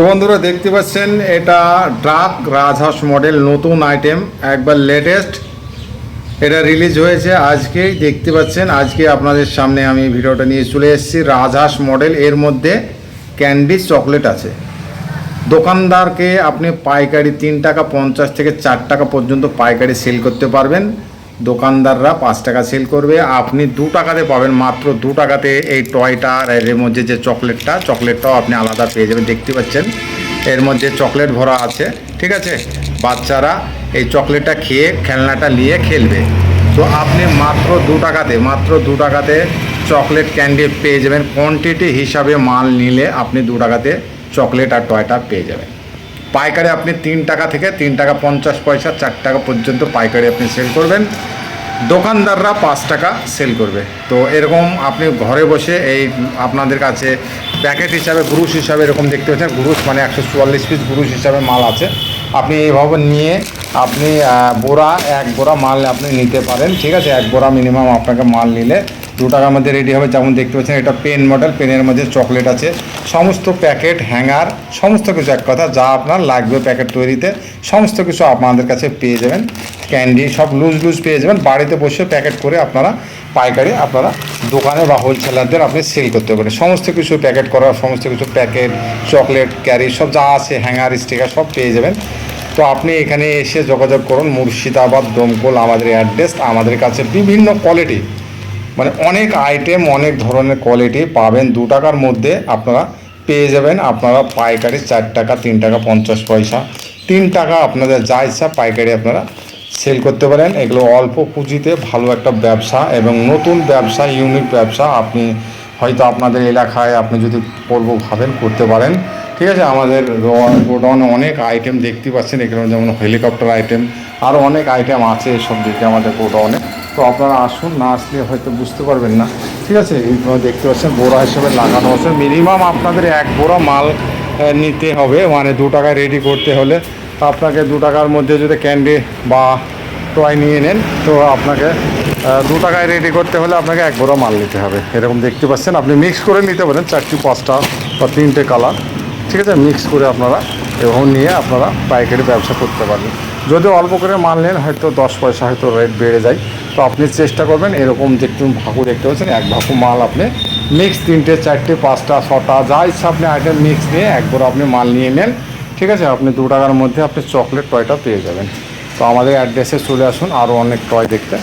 তো বন্ধুরা দেখতে পাচ্ছেন, এটা ড্রাক রাজহাঁস মডেল, নতুন আইটেম একবার লেটেস্ট এটা রিলিজ হয়েছে আজকেই, দেখতে পাচ্ছেন, আজকে আপনাদের সামনে আমি ভিডিওটা নিয়ে চলে এসেছি। রাজহাঁস মডেল, এর মধ্যে ক্যান্ডি চকলেট আছে। দোকানদারকে আপনি পাইকারি তিন টাকা পঞ্চাশ থেকে চার টাকা পর্যন্ত পাইকারি সেল করতে পারবেন। দোকানদাররা পাঁচ টাকা সেল করবে। আপনি দু টাকাতে পাবেন, মাত্র দু টাকাতে এই টয়টা আর এর মধ্যে যে চকলেটটা চকলেটটাও আপনি আলাদা পেয়ে যাবেন, দেখতে পাচ্ছেন। এর মধ্যে চকলেট ভরা আছে, ঠিক আছে? বাচ্চারা এই চকলেটটা খেয়ে, খেলনাটা নিয়ে খেলবে। তো আপনি মাত্র দু টাকাতে, মাত্র দু টাকাতে চকলেট ক্যান্ডি পেয়ে যাবেন। কোয়ান্টিটি হিসাবে মাল নিলে আপনি দু টাকাতে চকলেট আর টয়টা পেয়ে যাবেন। পাইকারি আপনি তিন টাকা থেকে তিন টাকা পঞ্চাশ পয়সা, চার টাকা পর্যন্ত পাইকারি আপনি সেল করবেন। দোকানদাররা পাঁচ টাকা সেল করবে। তো এরকম আপনি ঘরে বসে এই আপনাদের কাছে প্যাকেট হিসাবে গ্রুস হিসাবে এরকম দেখতে পাচ্ছেন। গ্রুস মানে একশো চুয়াল্লিশ পিস গ্রুস হিসাবে মাল আছে। আপনি এইভাবে নিয়ে আপনি বোরা এক বোরা মাল আপনি নিতে পারেন। ঠিক আছে, এক বোরা মিনিমাম আপনাকে মাল নিলে দু টাকার মধ্যে রেডি হবে, যেমন দেখতে পাচ্ছেন, এটা পেন মডেল পেনের মধ্যে চকলেট আছে। সমস্ত প্যাকেট হ্যাঙ্গার সমস্ত কিছু এক কথা, যা আপনার লাগবে প্যাকেট তৈরিতে, সমস্ত কিছু আপনাদের কাছে পেয়ে যাবেন। ক্যান্ডি সব লুজ লুজ পেয়ে যাবেন। বাড়িতে বসে প্যাকেট করে আপনারা পাইকারি আপনারা দোকানে বা হোলসেলারদের আপনি সেল করতে পারেন। সমস্ত কিছু প্যাকেট করা সমস্ত কিছু প্যাকেট চকলেট ক্যারি সব যা আছে হ্যাঙ্গার স্টিকার সব পেয়ে যাবেন। তো আপনি এখানে এসে যোগাযোগ করুন, মুর্শিদাবাদ, দমকল, আমাদের অ্যাড্রেস আমাদের কাছে বিভিন্ন কোয়ালিটি মানে অনেক আইটেম অনেক ধরনের কোয়ালিটি পাবেন। দু টাকার মধ্যে আপনারা পেয়ে যাবেন। আপনারা পাইকারি চার টাকা, তিন টাকা, পঞ্চাশ পয়সা। তিন টাকা আপনাদের যা ইচ্ছা পাইকারি আপনারা সেল করতে পারেন। এগুলো অল্প পুঁজিতে ভালো একটা ব্যবসা এবং নতুন ব্যবসা ইউনিক ব্যবসা। আপনি হয়তো আপনাদের এলাকায় আপনি যদি করব ভাবেন করতে পারেন। ঠিক আছে? আমাদের গোডাউনে অনেক আইটেম দেখতে পাচ্ছেন। এখানে যেমন হেলিকপ্টার আইটেম আরও অনেক আইটেম আছে এসব দিকে আমাদের গোডাউনে। তো আপনারা আসুন, না আসলে হয়তো বুঝতে পারবেন না। ঠিক আছে? দেখতে পাচ্ছেন, বোরা হিসেবে লাগানো আছে। মিনিমাম আপনাদের এক বোরা মাল নিতে হবে। মানে দু টাকায় রেডি করতে হলে। আপনাকে দু টাকার মধ্যে যদি ক্যান্ডি বা টয় নিয়ে নেন, তো আপনাকে দু টাকায় রেডি করতে হলে আপনাকে এক বোরা মাল নিতে হবে। এরকম দেখতে পাচ্ছেন। আপনি মিক্স করে নিতে পারেন, চারটি, পাঁচটা বা তিনটে কালার ঠিক আছে? মিক্স করে আপনারা, এবং নিয়ে আপনারা পাইকারি ব্যবসা করতে পারবেন। যদি অল্প করে মাল নেন, হয়তো দশ পয়সা হয়তো রেট বেড়ে যায়। তো আপনি চেষ্টা করবেন এরকম দেখতে ভাকু দেখতে পাচ্ছেন, এক ভাকু মাল আপনি মিক্স তিনটে, চারটে, পাঁচটা, ছটা, যা ইচ্ছা আপনি আইটেম মিক্স নিয়ে একবার আপনি মাল নিয়ে নেন, ঠিক আছে? আপনি দু টাকার মধ্যে আপনি চকলেট টয়টা পেয়ে যাবেন। তো আমাদের অ্যাড্রেসে চলে আসুন আরও অনেক টয় দেখতে।